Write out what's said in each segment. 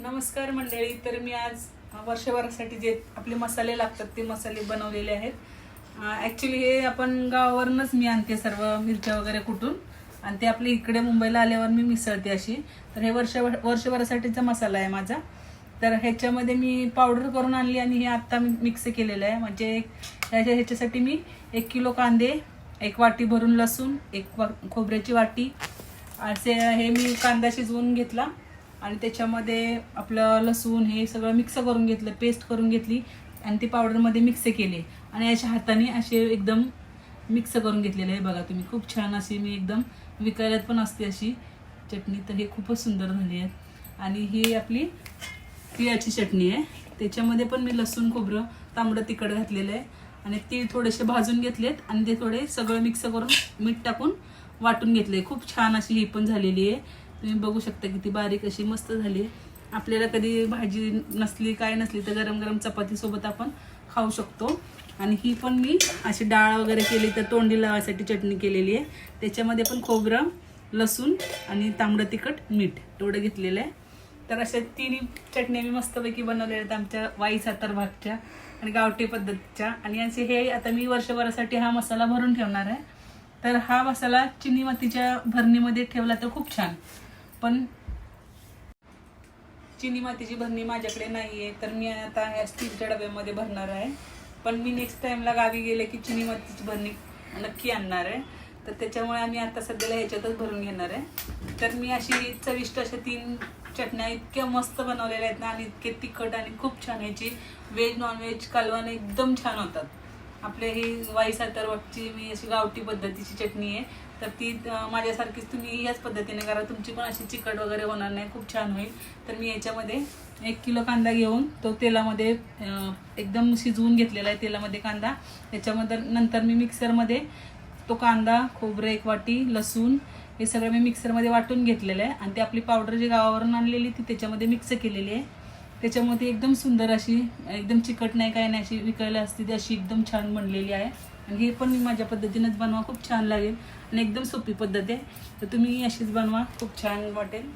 नमस्कार मंडळी तर मी आज वर्षभरासाठी जे आपले मसाले लागतात ते मसाले बनवलेले आहेत. ॲक्च्युली हे आपण गावावरूनच मी आणते सर्व मिरच्या वगैरे कुटून आणि ते आपल्या इकडे मुंबईला आल्यावर मी मिसळते अशी. तर हे वर्ष वर्षभरासाठीचा मसाला आहे माझा. तर ह्याच्यामध्ये मी पावडर करून आणली आणि हे आत्ता मी मिक्स केलेलं आहे. म्हणजे ह्याच्या ह्याच्यासाठी मी एक किलो कांदे एक वाटी भरून लसूण एक वा खोबऱ्याची वाटी. असे हे मी कांदा शिजवून घेतला. आणि त्याच्यामध्ये आपलं लसूण हे सगळं मिक्स करून घेतलं पेस्ट करून घेतली आणि ती पावडरमध्ये मिक्स केले. आणि याच्या हाताने असे एकदम मिक्स करून घेतलेले आहे बघा तुम्ही. खूप छान अशी मी एकदम विकायला पण असते अशी चटणी. तर हे खूपच सुंदर झाली आहे. आणि ही आपली तिळाची चटणी आहे. त्याच्यामध्ये पण मी लसूण खोबरं तांबडं तिखट घातलेलं आहे. आणि तीळ थोडेसे भाजून घेतलेत आणि ते थोडे सगळं मिक्स करून मीठ टाकून वाटून घेतले खूप छान अशी ही पण झालेली आहे. तुम्ही बघू शकता किती बारीक अशी मस्त झाली आहे. आपल्याला कधी भाजी नसली काय नसली तर गरम गरम चपातीसोबत आपण खाऊ शकतो. आणि ही पण मी अशी डाळ वगैरे केली तर तोंडी लावायसाठी चटणी केलेली आहे. त्याच्यामध्ये पण खोबरं लसूण आणि तांबडं तिखट मीठ एवढं घेतलेलं आहे. तर अशा तिन्ही चटण्या मी मस्तपैकी बनवलेल्या आहेत आमच्या वाई सातार भागच्या आणि गावठी पद्धतीच्या. आणि असे हे आता मी वर्षभरासाठी हा मसाला भरून ठेवणार आहे. तर हा मसाला चिनी मातीच्या भरणीमध्ये ठेवला तर खूप छान. पण चिनी मातीची भरणी माझ्याकडे नाही आहे तर मी आता ह्या स्टीलच्या डब्यामध्ये भरणार आहे. पण मी नेक्स्ट टाईमला गावी गेले की चिनी मातीची भरणी नक्की आणणार आहे. तर त्याच्यामुळे आम्ही आता सध्याला ह्याच्यातच भरून घेणार आहे. तर मी अशी चविष्ट अशा तीन चटण्या इतक्या मस्त बनवलेल्या आहेत ना आणि इतके तिखट आणि खूप छान ह्याची व्हेज नॉनव्हेज कालवाने एकदम छान होतात. आपले ही वाई सातारवटची मी अशी गावठी पद्धतीची चटणी आहे. तर ती माझ्यासारखीच तुम्ही याच पद्धतीने करा. तुमची पण अशी चिकट वगैरे होणार नाही. खूप छान होईल. तर मी याच्यामध्ये एक किलो कांदा घेऊन तो तेलामध्ये एकदम शिजवून घेतलेला आहे तेलामध्ये कांदा. त्याच्यामध्ये नंतर मी मिक्सरमध्ये तो कांदा खोबरं एक वाटी लसूण हे सगळं मी मिक्सरमध्ये वाटून घेतलेलं आहे. आणि ती आपली पावडर जी गावावरून आणलेली ती त्याच्यामध्ये मिक्स केलेली आहे. त्याच्यामध्ये एकदम सुंदर अशी एकदम चिकट नाही काय नाही अशी विकायला असते ती अशी एकदम छान बनलेली आहे. आणि हे पण मी माझ्या पद्धतीनेच बनवा खूप छान लागेल. आणि एकदम सोपी पद्धत आहे. तर तुम्ही अशीच बनवा खूप छान वाटेल.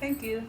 थँक्यू